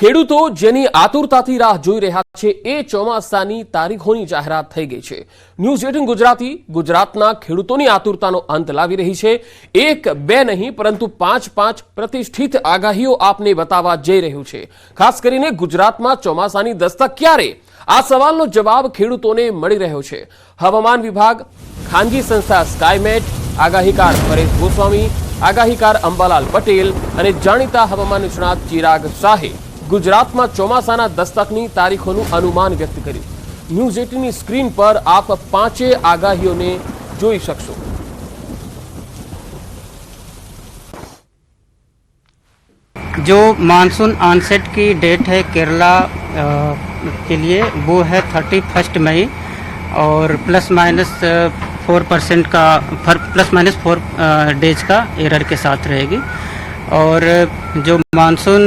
ખેડૂતો જેની આતુરતાથી રાહ જોઈ રહ્યા છે, એ ચોમાસાની તારીખોની જાહેરાત થઈ ગઈ છે. ન્યૂઝ એટીન ગુજરાતી, ગુજરાતના ખેડૂતોની આતુરતાનો અંત લાવી રહી છે. એક, બે નહીં, પરંતુ પાંચ પાંચ પ્રતિષ્ઠિત આગાહીઓ આપને બતાવવા જઈ રહ્યું છે. ખાસ કરીને ગુજરાતમાં ચોમાસાની દસ્તક ક્યારે? આ સવાલનો જવાબ ખેડૂતોને મળી રહ્યો છે. હવામાન વિભાગ, ખાનગી સંસ્થા સ્કાયમેટ, આગાહીકાર પરેશ ગોસ્વામી, આગાહીકાર અંબાલાલ પટેલ અને જાણીતા હવામાન નિષ્ણાત ચિરાગ શાહે ગુજરાતમાં ચોમાસાના દસ્તકની તારીખોનું અનુમાન વ્યક્ત કર્યું ન્યૂઝ એટીનની સ્ક્રીન પર આપ પાંચે આગાહીઓને જોઈ શકશો जो मानसून ऑनसेट की डेट है केरला अ, के लिए वो है थर्टी फर्स्ट मई और प्लस माइनस फोर परसेंट का प्लस माइनस फोर डेज का एरर के साथ रहेगी और जो मानसून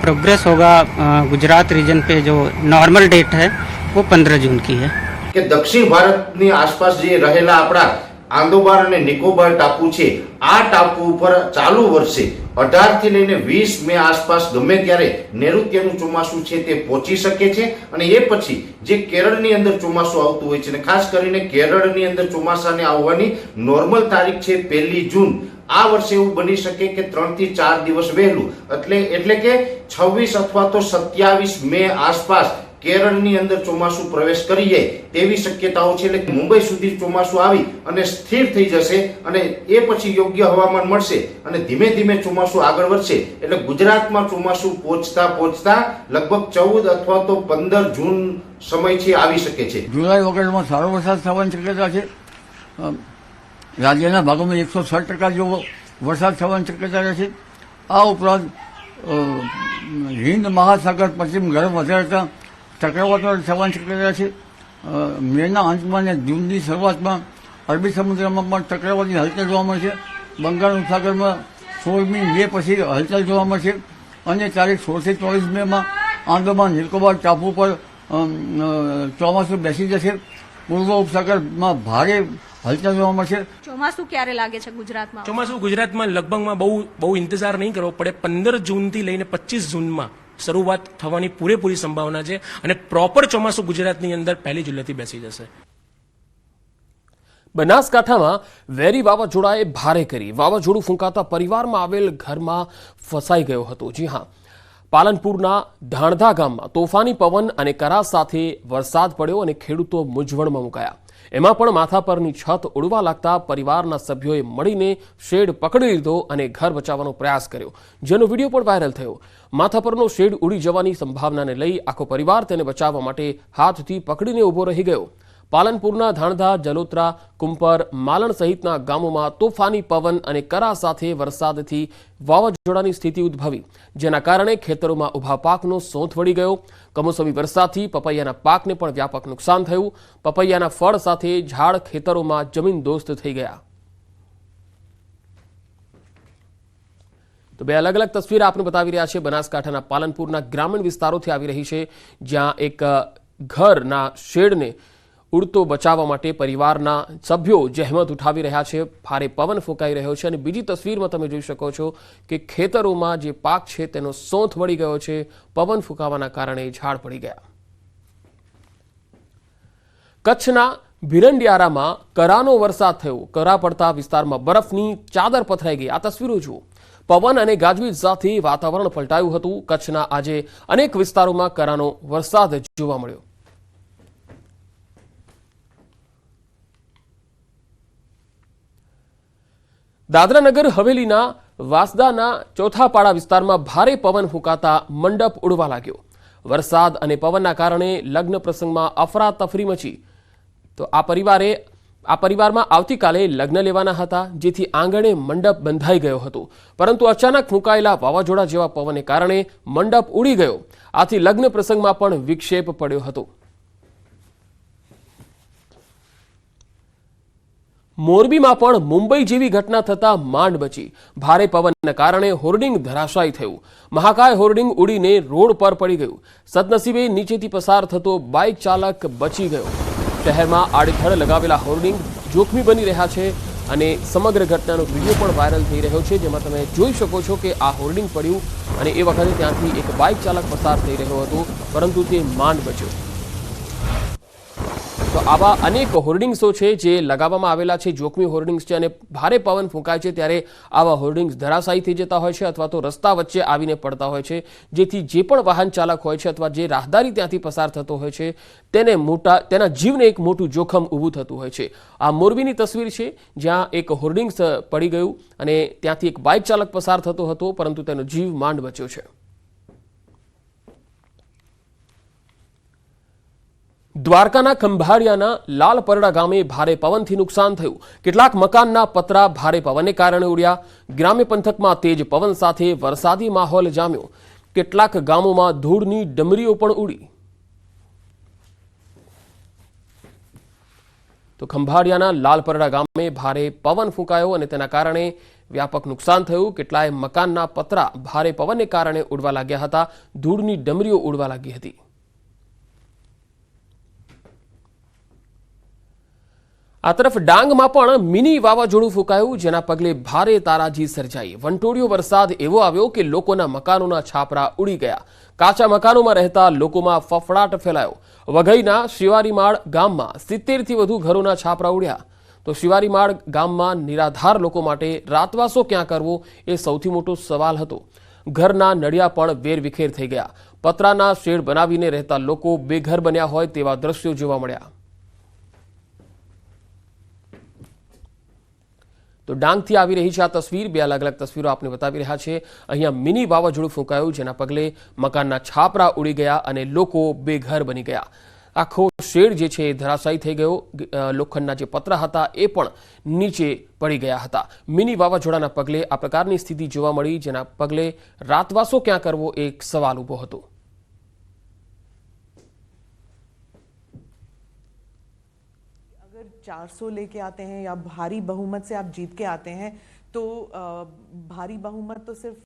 प्रोग्रेस होगा अ, गुजरात रीजन पे जो नॉर्मल डेट है वो पंद्रह जून की है કે દક્ષિણ ભારતની આસપાસ જે રહેલા આપણા આંદોબાર અને નિકોબાર ટાપુ છે આ ટાપુ ઉપર ચાલુ વર્ષે અઢાર થી લઈને વીસ મે આસપાસ ગમે ત્યારે નૈઋત્યનું ચોમાસું છે તે પહોંચી શકે છે અને એ પછી જે કેરળની અંદર ચોમાસું આવતું હોય છે અને ખાસ કરીને કેરળની અંદર ચોમાસાને આવવાની નોર્મલ તારીખ છે પહેલી જૂન આ વર્ષે એવું બની શકે કે ત્રણથી ચાર દિવસ વહેલું. એટલે એટલે કે છવ્વીસ અથવા તો સત્યાવીસ મે આસપાસ કેરળની અંદર ચોમાસું પ્રવેશ કરી જાય તેવી શક્યતાઓ છે. એટલે મુંબઈ સુધી ચોમાસું આવી અને સ્થિર થઈ જશે અને એ પછી યોગ્ય હવામાન મળશે અને ધીમે ધીમે ચોમાસું આગળ વધશે. એટલે ગુજરાતમાં ચોમાસું પહોંચતા પહોંચતા લગભગ ચૌદ અથવા તો પંદર જૂન સમય છે આવી શકે છે. જુલાઈ ઓગસ્ટમાં સારો વરસાદ થવાની શક્યતા છે. રાજ્યના ભાગોમાં એકસો છ ટકા જેવો વરસાદ થવાની શક્યતા રહેશે. આ ઉપરાંત હિન્દ મહાસાગર પશ્ચિમ ગરમ વધારતા ચક્રવાતો થવાની શક્યતા છે મેના અંતમાં અને જૂનની શરૂઆતમાં અરબી સમુદ્રમાં પણ ચક્રવાતની હલચલ જોવા મળશે. બંગાળ ઉપસાગરમાં સોળમી મે પછી હલચલ જોવા મળશે અને તારીખ સોળથી ચોવીસ મેમાં આંદોમાન, નિકોબાર, ટાપુ પર ચોમાસું બેસી જશે. પૂર્વ ઉપસાગરમાં ભારે હલચલ જોવા મળશે ચોમાસું ક્યારે લાગે છે ગુજરાતમાં? ચોમાસું ગુજરાતમાં લગભગમાં બહુ બહુ ઇંતજાર નહીં કરવો પડે. પંદર જૂનથી લઈને પચીસ જૂનમાં શરૂઆત થવાની પૂરેપૂરી સંભાવના છે અને પ્રોપર ચોમાસું ગુજરાતની અંદર પહેલી જુલાઈથી બેસી જશે. બનાસકાંઠામાં વેરી વાવાઝોડાએ ભારે કરી. વાવાઝોડું ફૂંકાતા પરિવારમાં આવેલ ઘરમાં ફસાઈ ગયો હતો. જી હા. પાલનપુરના ધાણધા ગામમાં તોફાની પવન અને કરા સાથે વરસાદ પડ્યો અને ખેડૂતો મૂંઝવણમાં મુકાયા. એમાં પણ માથા પરની છત ઉડવા લાગતા પરિવારના સભ્યોએ મળીને શેડ પકડી લીધો અને ઘર બચાવવાનો પ્રયાસ કર્યો, જેનો વીડિયો પણ વાયરલ થયો. માથા પરનો શેડ ઉડી જવાની સંભાવનાને લઈ આખો પરિવાર તેને બચાવવા માટે હાથથી પકડીને ઊભો રહી ગયો. પાલનપુરના ધાણધા, જલોત્રા, કુંપર, માલણ સહિતના ગામોમાં તોફાની પવન અને કરા સાથે વરસાદથી વાવાઝોડાની સ્થિતિ ઉદ્ભવી, જેના કારણે ખેતરોમાં ઊભા પાકનો સોંથ વળી ગયો. કમોસમી વરસાદથી પપૈયાના પાકને પણ વ્યાપક નુકસાન થયું. પપૈયાના ફળ સાથે ઝાડ ખેતરોમાં જમીન દોસ્ત થઈ ગયા. તો બે અલગ અલગ તસવીર આપને બતાવી રહ્યા છે. બનાસકાંઠાના પાલનપુરના ગ્રામીણ વિસ્તારોથી આવી રહી છે, જ્યાં એક ઘરના શેડને ઉડતો બચાવવા માટે પરિવારના સભ્યો જહેમત ઉઠાવી રહ્યા છે, ભારે પવન ફૂંકાઈ રહ્યો છે અને બીજી તસવીરમાં તમે જોઈ શકો છો કે ખેતરોમાં જે પાક છે તેનો સોંથ વળી ગયો છે. પવન ફૂંકાવાના કારણે ઝાડ પડી ગયા. કચ્છના ભીરંડિયારામાં કરાનો વરસાદ થયો. કરા પડતા વિસ્તારમાં બરફની ચાદર પથરાઈ ગઈ. આ તસવીરો જુઓ. પવન અને ગાજવીજ સાથે વાતાવરણ પલટાયું હતું. કચ્છના આજે અનેક વિસ્તારોમાં કરાનો વરસાદ જોવા મળ્યો. દાદરાનગર હવેલીના વાસદાના ચોથાપાડા વિસ્તારમાં ભારે પવન ફૂંકાતા મંડપ ઉડવા લાગ્યો. વરસાદ અને પવનના કારણે લગ્ન પ્રસંગમાં અફરાતફરી મચી. તો આ પરિવારે, આ પરિવારમાં આવતીકાલે લગ્ન લેવાના હતા, જેથી આંગણે મંડપ બંધાઈ ગયો હતો. પરંતુ અચાનક ફૂંકાયેલા વાવાઝોડા જેવા પવનને કારણે મંડપ ઉડી ગયો. આથી લગ્ન પ્રસંગમાં પણ વિક્ષેપ પડ્યો હતો. મોરબીમાં પણ મુંબઈ જેવી ઘટના થતાં માંડ બચી ભારે પવનના કારણે હોર્ડિંગ ધરાશાયી થયું. મહાકાય હોર્ડિંગ ઉડીને રોડ પર પડી ગયું. સદનસીબે નીચેથી પસાર થતો બાઇક ચાલક બચી ગયો. શહેરમાં આડેધડ લગાવેલા હોર્ડિંગ જોખમી બની રહ્યા છે અને સમગ્ર ઘટનાનો વીડિયો પણ વાયરલ થઈ રહ્યો છે, જેમાં તમે જોઈ શકો છો કે આ હોર્ડિંગ પડ્યું અને એ વખતે ત્યાંથી એક બાઇક ચાલક પસાર થઈ રહ્યો હતો, પરંતુ તે માંડ બચ્યો. તો આવા અનેક હોર્ડિંગ્સો છે જે લગાવવામાં આવેલા છે, જોખમી હોર્ડિંગ્સ છે અને ભારે પવન ફૂંકાય છે ત્યારે આવા હોર્ડિંગ્સ ધરાશાયી થઈ જતા હોય છે અથવા તો રસ્તા વચ્ચે આવીને પડતા હોય છે, જેથી જે પણ વાહન ચાલક હોય છે અથવા જે રાહદારી ત્યાંથી પસાર થતો હોય છે, તેને મોટા, તેના જીવને એક મોટું જોખમ ઊભું થતું હોય છે. આ મોરબીની તસવીર છે, જ્યાં એક હોર્ડિંગ્સ પડી ગયું અને ત્યાંથી એક બાઇક ચાલક પસાર થતો હતો, પરંતુ તેનો જીવ માંડ બચ્યો છે. દ્વારકાના ખંભાળિયાના લાલપરડા ગામે ભારે પવનથી નુકસાન થયું. કેટલાક મકાનના પતરા ભારે પવનને કારણે ઉડ્યા. ગ્રામ્ય પંથકમાં તેજ પવન સાથે વરસાદી માહોલ જામ્યો. કેટલાક ગામોમાં ધૂળની ડમરીઓ પણ ઉડી. તો ખંભાળિયાના લાલપરડા ગામે ભારે પવન ફૂંકાયો અને તેના કારણે વ્યાપક નુકસાન થયું. કેટલાય મકાનના પતરા ભારે પવનને કારણે ઉડવા લાગ્યા હતા. ધૂળની ડમરીઓ ઉડવા લાગી હતી. આ તરફ ડાંગમાં પણ મિની વાવાઝોડું ફૂંકાયું, જેના પગલે ભારે તારાજી સર્જાઈ. વંટોળિયો વરસાદ એવો આવ્યો કે લોકોના મકાનોના છાપરા ઉડી ગયા. કાચા મકાનોમાં રહેતા લોકોમાં ફફડાટ ફેલાયો. વઘઈના શિવારીમાળ ગામમાં સિત્તેરથી વધુ ઘરોના છાપરા ઉડ્યા. તો શિવારીમાળ ગામમાં નિરાધાર લોકો માટે રાતવાસો ક્યાં કરવો એ સૌથી મોટો સવાલ હતો. ઘરના નળિયા પણ વેરવિખેર થઈ ગયા. પતરાના શેડ બનાવીને રહેતા લોકો બેઘર બન્યા હોય તેવા દ્રશ્યો જોવા મળ્યા. તો ડાંગથી આવી રહી છે આ તસવીર. બે અલગ અલગ તસવીરો આપને બતાવી રહ્યા છે. અહીંયા મિની વાવાઝોડું ફૂંકાયું, જેના પગલે મકાનના છાપરા ઉડી ગયા અને લોકો બેઘર બની ગયા. આખો શેડ જે છે એ ધરાશાયી થઈ ગયો. લોખંડના જે પતરા હતા એ પણ નીચે પડી ગયા હતા. મિની વાવાઝોડાના પગલે આ પ્રકારની સ્થિતિ જોવા મળી, જેના પગલે રાતવાસો ક્યાં કરવો એક સવાલ ઊભો હતો. अगर 400 लेके आते हैं या भारी बहुमत से आप जीत के आते हैं तो अ, भारी बहुमत तो सिर्फ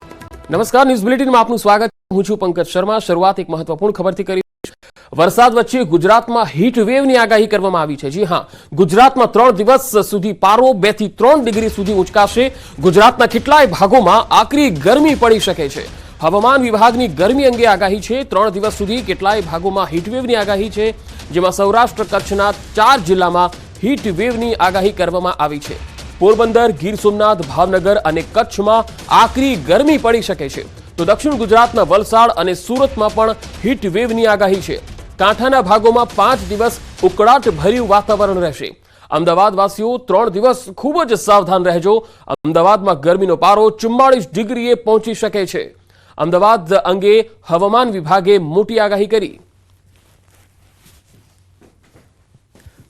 નમસ્કાર ન્યૂઝ બુલેટિનમાં આપનું સ્વાગત છે હું છું પંકજ શર્મા શરૂઆત એક મહત્વપૂર્ણ ખબરથી કરી વરસાદ વચ્ચે ગુજરાતમાં હીટ વેવની આગાહી કરવામાં આવી છે જી હા ગુજરાતમાં ત્રણ દિવસ સુધી પારો બે થી ત્રણ ડિગ્રી સુધી ઉંચકાશે ગુજરાતના કેટલાય ભાગોમાં આકરી ગરમી પડી શકે છે હવામાન વિભાગની ગરમી અંગે આગાહી છે ત્રણ દિવસ સુધી કેટલાય ભાગોમાં હીટવેવની આગાહી છે જેમાં સૌરાષ્ટ્ર કચ્છના ચાર જિલ્લામાં હીટવેવની આગાહી કરવામાં આવી છે. પોરબંદર, ગીર સોમનાથ, ભાવનગર અને કચ્છમાં આકરી ગરમી પડી શકે છે. તો દક્ષિણ ગુજરાતના વલસાડ અને સુરતમાં પણ હીટ વેવની આગાહી છે. કાંઠાના ભાગોમાં પાંચ દિવસ ઉકળાટ ભર્યું વાતાવરણ રહેશે. અમદાવાદવાસીઓ ત્રણ દિવસ ખૂબ જ સાવધાન રહેજો. અમદાવાદમાં ગરમીનો પારો ચુમ્માળીસ ડિગ્રીએ પહોંચી શકે છે. અમદાવાદ અંગે હવામાન વિભાગે મોટી આગાહી કરી.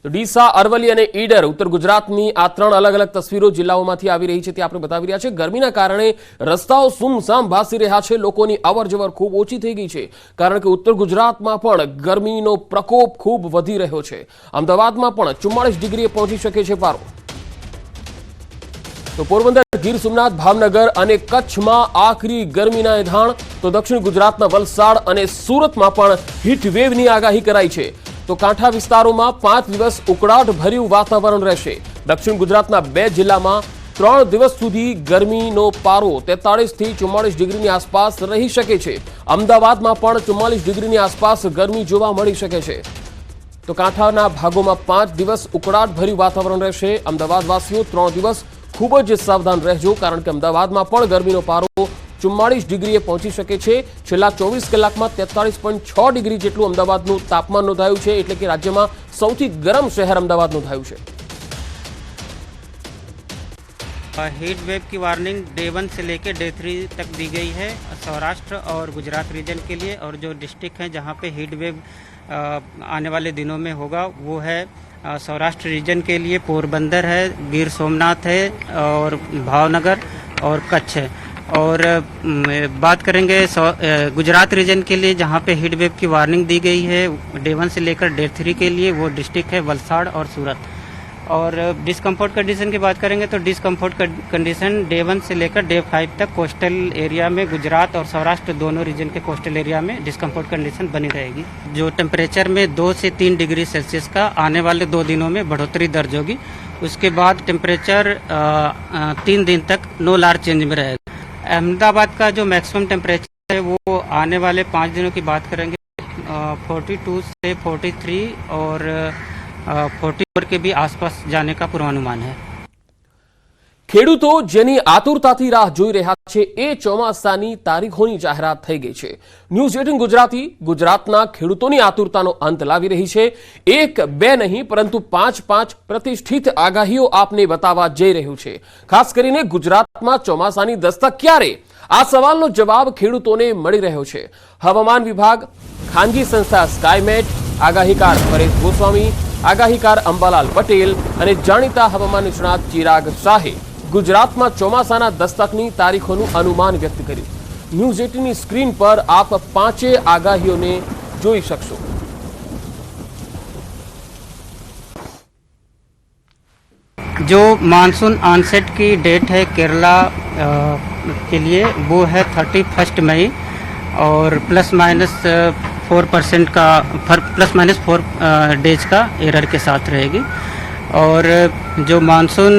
ડીસા અરવલી અને ઈડર ઉત્તર ગુજરાતની આ ત્રણ અલગ અલગ તસવીરો જિલ્લાઓમાંથી આવી રહી છે તે આપણે બતાવી રહ્યા છે. ગરમીના કારણે રસ્તાઓ સુમસામ ભાસી રહ્યા છે. લોકોની અવરજવર ખૂબ ઓછી થઈ ગઈ છે. કારણ કે ઉત્તર ગુજરાતમાં પણ ગરમીનો પ્રકોપ ખૂબ વધી રહ્યો છે. અમદાવાદમાં પણ ચુમ્માળીસ ડિગ્રીએ પહોંચી શકે છે પારો. તો પોરબંદર, ગીર સોમનાથ, ભાવનગર અને કચ્છમાં આકરી ગરમીના એધાણ. તો દક્ષિણ ગુજરાતના વલસાડ અને સુરતમાં પણ હીટ વેવની આગાહી કરાઈ છે. તો કાંઠા વિસ્તારોમાં પાંચ દિવસ ઉકળાટ ભર્યું વાતાવરણ રહેશે. દક્ષિણ ગુજરાતના બે જિલ્લામાં ત્રણ દિવસ સુધી ગરમીનો પારો તેતાળીસથી ચુમ્માળીસ ડિગ્રીની આસપાસ રહી શકે છે. અમદાવાદમાં પણ ચુમ્માલીસ ડિગ્રીની આસપાસ ગરમી જોવા મળી શકે છે. તો કાંઠાના ભાગોમાં પાંચ દિવસ ઉકળાટ ભર્યું વાતાવરણ રહેશે. અમદાવાદ વાસીઓ ત્રણ દિવસ ખૂબ જ સાવધાન રહેજો, કારણ કે અમદાવાદમાં પણ ગરમીનો પારો ચુમ્માળીસ ડિગ્રીએ પહોંચી શકે છે છેલ્લા ચોવીસ કલાકમાં તેતાળીસ પોઈન્ટ છ ડિગ્રી જેટલું અમદાવાદનું તાપમાન નોંધાયું છે એટલે કે રાજ્યમાં સૌથી ગરમ શહેર અમદાવાદ નોંધાયું છે हीट वेव की वार्निंग डे वन से लेकर डे थ्री तक दी गई है सौराष्ट्र और गुजरात रीजन के लिए और जो डिस्ट्रिक्ट हैं जहाँ पे हीट वेव अ, आने वाले दिनों में होगा वो है अ, सौराष्ट्र रीजन के लिए पोरबंदर है गिर सोमनाथ है और भावनगर और कच्छ है और बात करेंगे गुजरात रीजन के लिए, जहाँ पे हीट वेव की वार्निंग दी गई है। डे वन से लेकर डे थ्री के लिए वो डिस्ट्रिक्ट है वलसाड़ और सूरत। और डिस्कम्फर्ट कंडीशन की बात करेंगे तो डिस्कम्फर्ट कंडीशन डे वन से लेकर डे फाइव तक कोस्टल एरिया में गुजरात और सौराष्ट्र दोनों रीजन के कोस्टल एरिया में डिस्कम्फर्ट कंडीशन बनी रहेगी। जो टेम्परेचर में दो से तीन डिग्री सेल्सियस का आने वाले दो दिनों में बढ़ोतरी दर्ज होगी। उसके बाद टेम्परेचर तीन दिन तक नो लार्ज चेंज में रहेगा। अहमदाबाद का जो मैक्सिमम टेम्परेचर है वो आने वाले पाँच दिनों की बात करेंगे फोर्टी टू से फोर्टी थ्री और फोर्टी फोर के भी आसपास जाने का पूर्वानुमान है। ખેડૂતો જેની આતુરતાથી રાહ જોઈ રહ્યા છે એ ચોમાસાની તારીખોની જાહેરાત થઈ ગઈ છે. ન્યૂઝ એટીન ગુજરાતી, ગુજરાતના ખેડૂતોની આતુરતાનો અંત લાવી રહી છે. એક, બે નહીં, પરંતુ પાંચ પાંચ પ્રતિષ્ઠિત આગાહીઓ આપને બતાવવા જઈ રહ્યું છે. ખાસ કરીને ગુજરાતમાં ચોમાસાની દસ્તક ક્યારે? આ સવાલનો જવાબ ખેડૂતોને મળી રહ્યો છે. હવામાન વિભાગ, ખાનગી સંસ્થા સ્કાયમેટ, આગાહીકાર પરેશ ગોસ્વામી, આગાહીકાર અંબાલાલ પટેલ અને જાણીતા હવામાન નિષ્ણાત ચિરાગ શાહે ગુજરાતમાં ચોમાસાના દસ્તકની તારીખોનું અનુમાન વ્યક્ત કર્યું ન્યૂઝ એટીનની સ્ક્રીન પર આપ પાંચે આગાહીઓને જોઈ શકશો जो मानसून ऑनसेट की डेट है केरला अ, के लिए वो है थर्टी फर्स्ट मई और प्लस माइनस फोर परसेंट का प्लस माइनस फोर डेज का एरर के साथ रहेगी और जो मानसून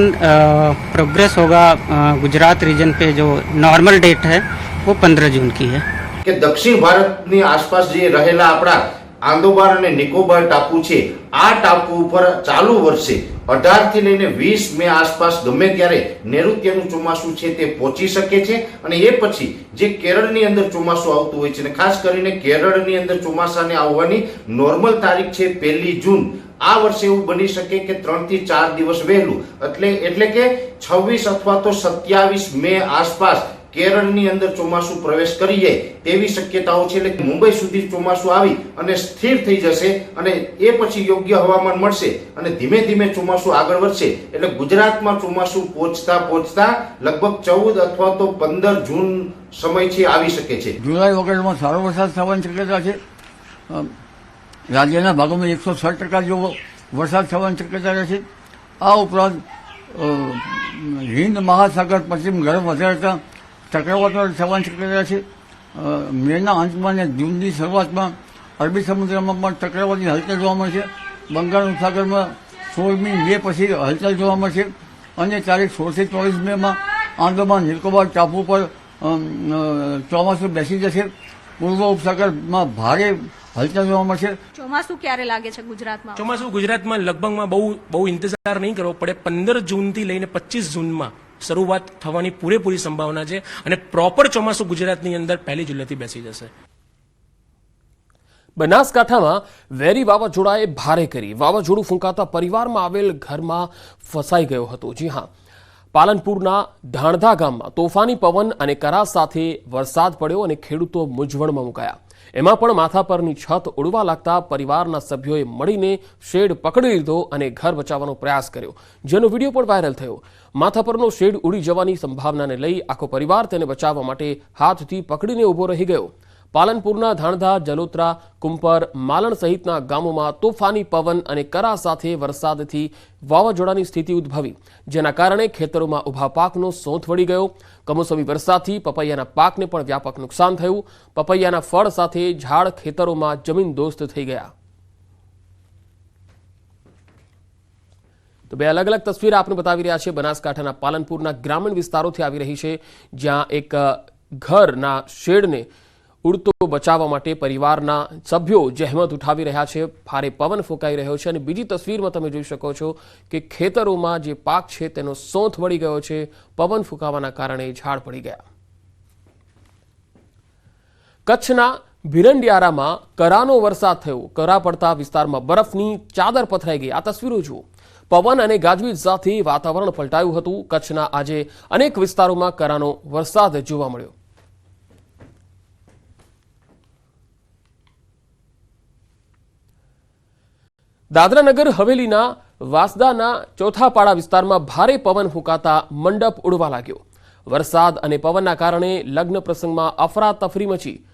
प्रोग्रेस होगा अ, गुजरात रीजन पे जो नॉर्मल डेट है वो पंद्रह जून की है કે દક્ષિણ ભારતની આસપાસ જે રહેલા આપણા આંદોબાર અને નિકોબાર ટાપુ છે આ ટાપુ ઉપર ચાલુ વર્ષે અઢાર થી લઈને વીસ મે આસપાસ ગમે ત્યારે નૈઋત્યનું ચોમાસું છે તે પહોંચી શકે છે અને એ પછી જે કેરળની અંદર ચોમાસું આવતું હોય છે અને ખાસ કરીને કેરળની અંદર ચોમાસાને આવવાની નોર્મલ તારીખ છે પહેલી જૂન આ વર્ષે એવું બની શકે કે ત્રણથી ચાર દિવસ વહેલું. એટલે એટલે કે છવ્વીસ અથવા તો સત્યાવીસ મે આસપાસ કેરળની અંદર ચોમાસું પ્રવેશ કરી જાય તેવી શક્યતાઓ છે. એટલે મુંબઈ સુધી ચોમાસું આવી અને સ્થિર થઈ જશે અને એ પછી યોગ્ય હવામાન મળશે અને ધીમે ધીમે ચોમાસું આગળ વધશે. એટલે ગુજરાતમાં ચોમાસું પહોંચતા પહોંચતા લગભગ ચૌદ અથવા તો પંદર જૂન સમયથી આવી શકે છે. જુલાઈ ઓગસ્ટમાં સારો વરસાદ થવાની શક્યતા છે. રાજ્યના ભાગોમાં એકસો છ ટકા જેવો વરસાદ થવાની શક્યતા રહેશે. આ ઉપરાંત હિન્દ મહાસાગર પશ્ચિમ ગરમ વધારતા ચક્રવાતો થવાની શક્યતા છે મેના અંતમાં અને જૂનની શરૂઆતમાં અરબી સમુદ્રમાં પણ ચક્રવાતી હલચલ જોવા મળશે. બંગાળ ઉપસાગરમાં સોળમી મે પછી હલચલ જોવા મળશે અને તારીખ સોળથી ચોવીસ મેમાં આંદોમાન, નિકોબાર, ટાપુ પર ચોમાસું બેસી જશે. પૂર્વ ઉપસાગરમાં ભારે હલચલ જોવા મળશે. ચોમાસું ક્યારે લાગે છે ગુજરાતમાં? ચોમાસું ગુજરાતમાં લગભગમાં બહુ બહુ ઇંતજાર નહીં કરવો પડે. પંદર જૂનથી લઈને પચીસ જૂનમાં શરૂઆત થવાની પૂરેપૂરી સંભાવના છે અને પ્રોપર ચોમાસું ગુજરાતની અંદર પહેલી જુલાઈથી બેસી જશે. બનાસકાંઠામાં વેરી વાવાઝોડાએ ભારે કરી. વાવાઝોડું ફૂંકાતા પરિવારમાં આવેલ ઘરમાં ફસાઈ ગયો હતો. જી હા. પાલનપુરના ધાણધા ગામમાં તોફાની પવન અને કરા સાથે વરસાદ પડ્યો અને ખેડૂતો મૂંઝવણમાં મુકાયા. એમાં પણ માથા પરની છત ઉડવા લાગતા પરિવારના સભ્યોએ મળીને શેડ પકડી લીધો અને ઘર બચાવવાનો પ્રયાસ કર્યો, જેનો વીડિયો પણ વાયરલ થયો. માથા પરનો શેડ ઉડી જવાની સંભાવનાને લઈ આખો પરિવાર તેને બચાવવા માટે હાથથી પકડીને ઊભો રહી ગયો. પાલનપુરના ધાણધા, જલોત્રા, કુંપર, માલણ સહિતના ગામોમાં તોફાની પવન અને કરા સાથે વરસાદથી વાવાઝોડાની સ્થિતિ ઉદ્ભવી, જેના કારણે ખેતરોમાં ઊભા પાકનો સોંથ વળી ગયો. કમોસમી વરસાદથી પપૈયાના પાકને પણ વ્યાપક નુકસાન થયું. પપૈયાના ફળ સાથે ઝાડ ખેતરોમાં જમીન દોસ્ત થઈ ગયા. તો બે અલગ અલગ તસવીર આપને બતાવી રહ્યા છે. બનાસકાંઠાના પાલનપુરના ગ્રામીણ વિસ્તારોથી આવી રહી છે, જ્યાં એક ઘરના શેડને ઉડતો બચાવવા માટે પરિવારના સભ્યો જહેમત ઉઠાવી રહ્યા છે. ભારે પવન ફૂંકાઈ રહ્યો છે અને બીજી તસવીરમાં તમે જોઈ શકો છો કે ખેતરોમાં જે પાક છે તેનો સોંથ વળી ગયો છે. પવન ફૂંકાવાના કારણે ઝાડ પડી ગયા. કચ્છના ભીરંડિયારામાં કરાનો વરસાદ થયો. કરા પડતા વિસ્તારમાં બરફની ચાદર પથરાઈ ગઈ. આ તસવીરો જુઓ. પવન અને ગાજવીજ સાથે વાતાવરણ પલટાયું હતું. કચ્છના આજે અનેક વિસ્તારોમાં કરાનો વરસાદ જોવા મળ્યો. દાદરાનગર હવેલીના વાસદાના ચોથા પાડા વિસ્તારમાં ભારે પવન ફૂંકાતા મંડપ ઉડવા લાગ્યો. વરસાદ અને પવનના કારણે લગ્ન પ્રસંગમાં અફરાતફરી મચી.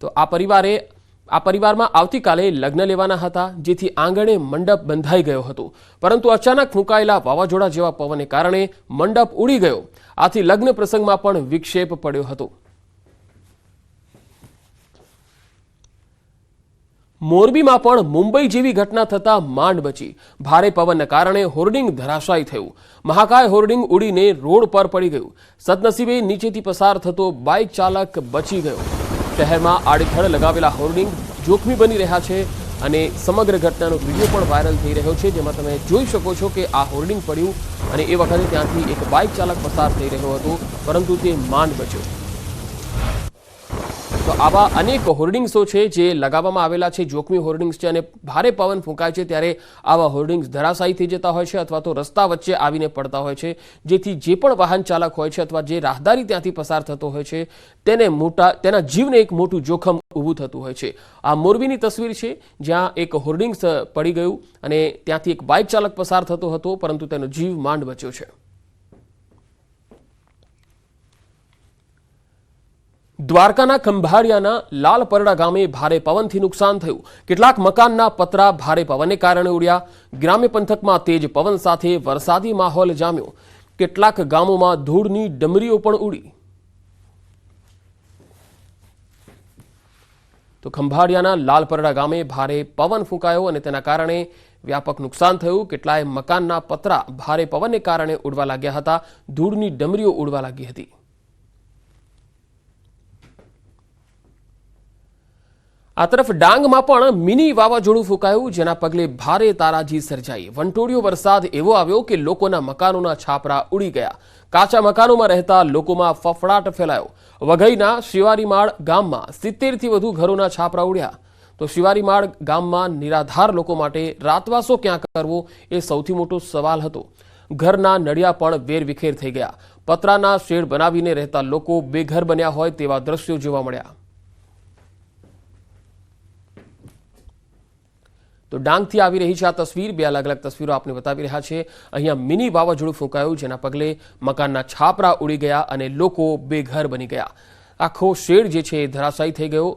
તો આ પરિવારે, આ પરિવારમાં આવતીકાલે લગ્ન લેવાના હતા, જેથી આંગણે મંડપ બંધાઈ ગયો હતો. પરંતુ અચાનક ફૂંકાયેલા વાવાઝોડા જેવા પવનને કારણે મંડપ ઉડી ગયો. આથી લગ્ન પ્રસંગમાં પણ વિક્ષેપ પડ્યો હતો. મોરબીમાં પણ મુંબઈ જેવી ઘટના થતાં માંડ બચી ભારે પવનને કારણે હોર્ડિંગ ધરાશાયી થયું. મહાકાય હોર્ડિંગ ઉડીને રોડ પર પડી ગયું. સદનસીબે નીચેથી પસાર થતો બાઇક ચાલક બચી ગયો. શહેરમાં આડેથડ લગાવેલા હોર્ડિંગ જોખમી બની રહ્યા છે અને સમગ્ર ઘટનાનો વીડિયો પણ વાયરલ થઈ રહ્યો છે, જેમાં તમે જોઈ શકો છો કે આ હોર્ડિંગ પડ્યું અને એ વખતે ત્યાંથી એક બાઇક ચાલક પસાર થઈ રહ્યો હતો, પરંતુ તે માંડ બચ્યો તો આવા અનેક હોર્ડિંગ્સો છે જે લગાવવામાં આવેલા છે. જોખમી હોર્ડિંગ્સ છે અને ભારે પવન ફૂંકાય છે ત્યારે આવા હોર્ડિંગ્સ ધરાશાયી થઈ જતા હોય છે અથવા તો રસ્તા વચ્ચે આવીને પડતા હોય છે. જેથી જે પણ વાહન ચાલક હોય છે અથવા જે રાહદારી ત્યાંથી પસાર થતો હોય છે, તેને મોટા, તેના જીવને એક મોટું જોખમ ઊભું થતું હોય છે. આ મોરબીની તસવીર છે, જ્યાં એક હોર્ડિંગ્સ પડી ગયું અને ત્યાંથી એક બાઇક ચાલક પસાર થતો હતો, પરંતુ તેનો જીવ માંડ બચ્યો છે. દ્વારકાના ખંભાળિયાના લાલ પરડા ગામે ભારે પવનથી નુકસાન થયું. કેટલાક મકાનના પતરા ભારે પવનને કારણે ઉડ્યા. ગ્રામ્ય પંથકમાં તેજ પવન સાથે વરસાદી માહોલ જામ્યો. કેટલાક ગામોમાં ધૂળની ડમરીઓ પણ ઉડી. તો ખંભાળિયાના લાલપરડા ગામે ભારે પવન ફૂંકાયો અને તેના કારણે વ્યાપક નુકસાન થયું. કેટલાય મકાનના પતરા ભારે પવનને કારણે ઉડવા લાગ્યા હતા. ધૂળની ડમરીઓ ઉડવા લાગી હતી. આ તરફ ડાંગમાં પણ મિની વાવાઝોડું ફૂંકાયું, જેના પગલે ભારે તારાજી સર્જાઈ. વંટોળિયો વરસાદ એવો આવ્યો કે લોકોના મકાનોના છાપરા ઉડી ગયા. કાચા મકાનોમાં રહેતા લોકોમાં ફફડાટ ફેલાયો. વઘઈના શિવારીમાળ ગામમાં સિત્તેરથી વધુ ઘરોના છાપરા ઉડ્યા. તો શિવારીમાળ ગામમાં નિરાધાર લોકો માટે રાતવાસો ક્યાં કરવો એ સૌથી મોટો સવાલ હતો. ઘરના નળિયા પણ વેરવિખેર થઈ ગયા. પતરાના શેડ બનાવીને રહેતા લોકો બેઘર બન્યા હોય તેવા દ્રશ્યો જોવા મળ્યા. તો ડાંગથી આવી રહી છે આ તસવીર. બે અલગ અલગ તસવીરો આપને બતાવી રહ્યા છે. અહીંયા મિની વાવાઝોડું ફૂંકાયું, જેના પગલે મકાનના છાપરા ઉડી ગયા અને લોકો બેઘર બની ગયા. આખો શેડ જે છે એ ધરાશાયી થઈ ગયો.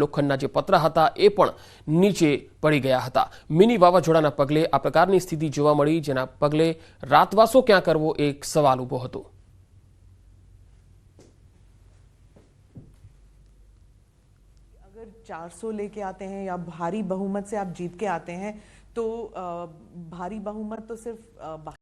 લોખંડના જે પતરા હતા એ પણ નીચે પડી ગયા હતા. મિની વાવાઝોડાના પગલે આ પ્રકારની સ્થિતિ જોવા મળી, જેના પગલે રાતવાસો ક્યાં કરવો એક સવાલ ઊભો હતો. 400 लेके आते हैं या भारी बहुमत से आप जीत के आते हैं तो अ, भारी बहुमत तो सिर्फ अ,